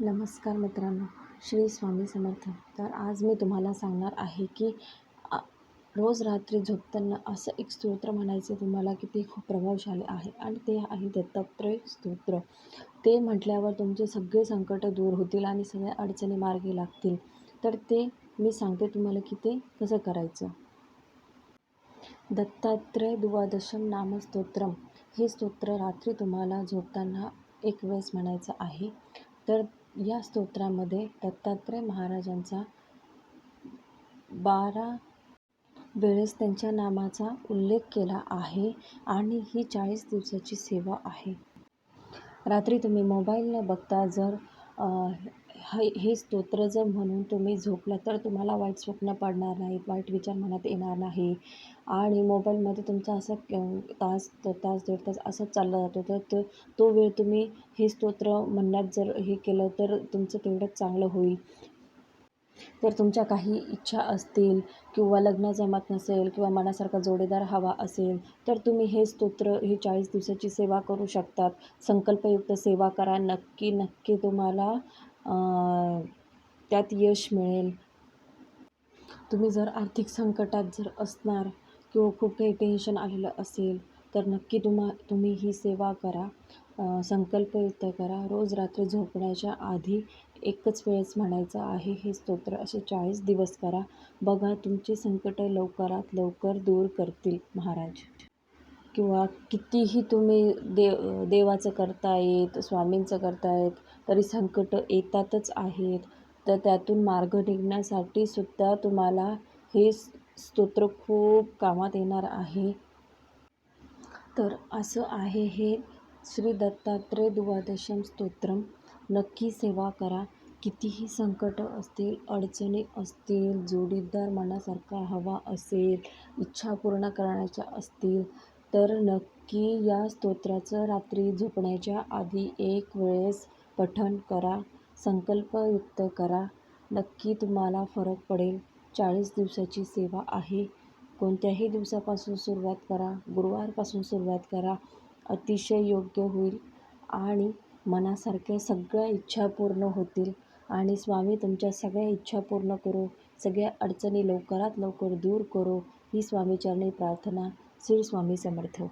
नमस्कार मित्रांनो श्री स्वामी समर्थ. तर आज मी तुम्हाला सांगणार आहे की रोज रात्री झोपताना असं एक स्तोत्र म्हणायचं तुम्हाला की ते खूप प्रभावशाली आहे आणि ते आहे दत्तात्रय स्तोत्र. ते म्हटल्यावर तुमचे सगळे संकट दूर होतील आणि सगळ्या अडचणी मार्गी लागतील. तर ते मी सांगते तुम्हाला की ते कसं करायचं. दत्तात्रय द्वादशम नामस्तोत्रम. हे स्तोत्र रात्री तुम्हाला झोपताना एक वेळेस म्हणायचं आहे. तर या स्तोत्रामध्ये दत्तात्रय महाराजांचा बारा वेळेस त्यांच्या नामाचा उल्लेख केला आहे आणि ही चाळीस दिवसाची सेवा आहे. रात्री तुम्ही मोबाईल न बघता जर हे हे स्तोत्र जर म्हणून तुम्ही झोपला तर तुम्हाला वाईट स्वप्न पडणार नाहीत वाईट विचार मनात येणार नाही. आणि मोबाईलमध्ये तुमचा असं तास तास दीड तास असंच चालला जातो. तर तो तो वेळ तुम्ही हे स्तोत्र म्हणण्यात जर हे केलं तर तुमचं तेवढंच चांगलं होईल. तर तुमच्या काही इच्छा असतील किंवा लग्न जमत नसेल किंवा मनासारखा जोडीदार हवा असेल तर तुम्ही हे स्तोत्र ही चाळीस दिवसाची सेवा करू शकतात. संकल्पयुक्त सेवा करा. नक्की नक्की तुम्हाला त्यात यश मिळेल. तुम्ही जर आर्थिक संकटात जर असणार किंवा खूप काही टेन्शन आलेलं असेल तर नक्की तुम्हा तुम्ही ही सेवा करा. संकल्पयुक्त करा. रोज रात्री झोपण्याच्या आधी एकच वेळेस म्हणायचं आहे हे स्तोत्र असे चाळीस दिवस करा. बघा तुमची संकटं लवकरात लवकर दूर करतील महाराज. किंवा कितीही तुम्ही देव देवाचं करतायत स्वामींचं करतायत तरी संकट येतातच आहेत. तर त्यातून मार्ग निघण्यासाठी सुद्धा तुम्हाला हे स्तोत्र खूप कामात येणार आहे. तर असं आहे हे श्री दत्तात्रय द्वादशम स्तोत्रम. नक्की सेवा करा. कितीही संकट असतील अडचणी असतील जोडीदार मनासारखा हवा असेल इच्छा पूर्ण करण्याच्या असतील तर नक्की या स्तोत्राचं रात्री झोपण्याच्या आधी एक वेळेस पठण करा संकल्पयुक्त करा. नक्की तुम्हाला फरक पडेल. चाळीस दिवसाची सेवा आहे. कोणत्याही दिवसापासून सुरुवात करा. गुरुवारपासून सुरुवात करा. अतिशय योग्य होईल आणि मनासारख्या सगळ्या इच्छा पूर्ण होतील. आणि स्वामी तुमच्या सगळ्या इच्छा पूर्ण करो. सगळ्या अडचणी लवकरात लवकर दूर करो. ही स्वामीचरणी प्रार्थना श्री स्वामी समर्थ.